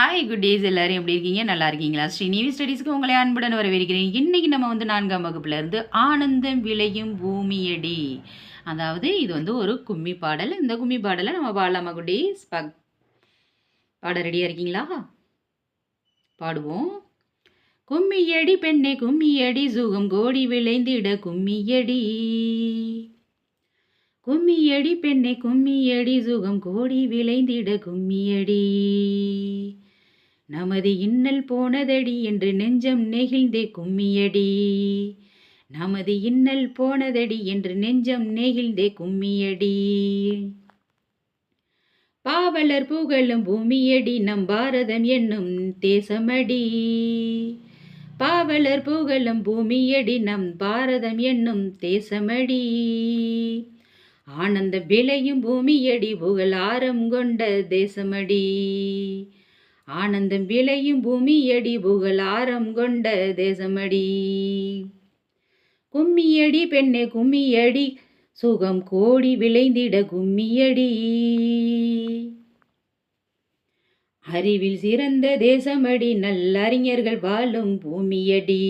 Hi good days எல்லாரும் எப்படி இருக்கீங்க? நல்லா இருக்கீங்களா? ஸ்ரீநிவி ஸ்டடீஸ்க்கு உங்களை அன்புடன் வரவேற்கிறேன். இன்றைக்கி நம்ம வந்து நான்காம் வகுப்புலேருந்து ஆனந்தம் விளையும் பூமியடி. அதாவது இது வந்து ஒரு கும்மி பாடல். இந்த கும்மி பாடலை நம்ம பாடலாமா குட்டீஸ் பக் பாட ரெடியாக இருக்கீங்களா? பாடுவோம். கும்மியடி பெண்ணே கும்மியடி. சுகம் கோடி விளைந்திட கும்மியடி. கும்மியடி பெண்ணே கும்மியடி. சுகம் கோடி விளைந்திட கும்மியடி. நமது இன்னல் போனதடி என்று நெஞ்சம் நெகிழ்ந்தே கும்மியடி. நமது இன்னல் போனதடி என்று நெஞ்சம் நெகிழ்ந்தே கும்மியடி. பாவலர் புகழும் பூமியடி நம் பாரதம் என்னும் தேசமடி. பாவலர் புகழும் பூமியடி நம் பாரதம் என்னும் தேசமடி. ஆனந்த விளையும் பூமியடி புகழாரம் கொண்ட தேசமடி. ஆனந்தம் விளையும் பூமியடி புகழ் புகழாரம் கொண்ட தேசமடி. கும்மியடி பெண்ணே கும்மியடி சுகம் கோடி விளைந்திட கும்மியடி அறிவில் சிறந்த தேசமடி நல்லறிஞர்கள் வாழும் பூமியடி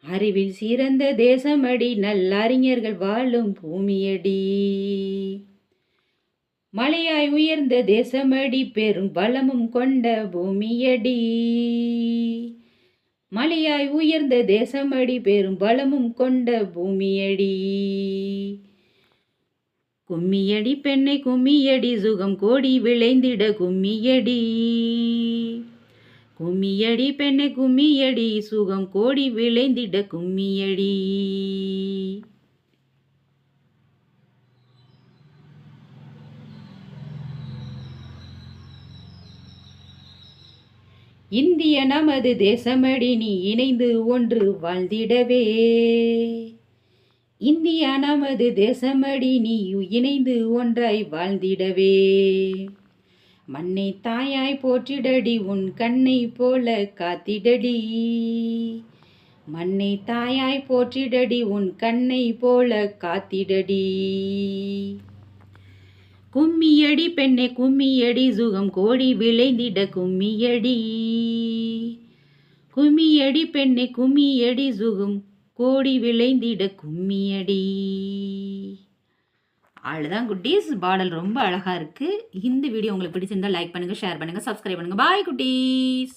அறிவில் சிறந்த தேசமடி நல்லறிஞர்கள் வாழும் பூமியடி மலையாய் உயர்ந்த தேசமடி பெரும் பலமும் கொண்ட பூமியடி. மலையாய் உயர்ந்த தேசமடி பெரும் பலமும் கொண்ட பூமியடி. கும்மியடி பெண்ணை கும்மியடி சுகம் கோடி விளைந்திட கும்மியடி. கும்மியடி பெண்ணை கும்மியடி சுகம் கோடி விளைந்திட கும்மியடி. இந்திய நமது தேசமடி நீ இணைந்து ஒன்று வாழ்ந்திடவே. இந்தியா நமது தேசமடி நீ இணைந்து ஒன்றாய் வாழ்ந்திடவே. மண்ணை தாயாய் போற்றிடடி உன் கண்ணை போல காத்திடடி. மண்ணை தாயாய் போற்றிடடி உன் கண்ணை போல காத்திடடி. கும்மியடி பெண்ணே கும்மியடி சுகம் கோடி விளைந்திட கும்மியடி. கும்மியடி பெண்ணே கும்மியடி சுகம் கோடி விளைந்திட கும்மியடி. அவ்வளோதான் குட்டீஸ் பாடல் ரொம்ப அழகாக இருக்குது இந்த வீடியோ உங்களுக்கு பிடிச்சிருந்தா லைக் பண்ணுங்கள் ஷேர் பண்ணுங்கள் சப்ஸ்கிரைப் பண்ணுங்கள் பாய் குட்டீஸ்.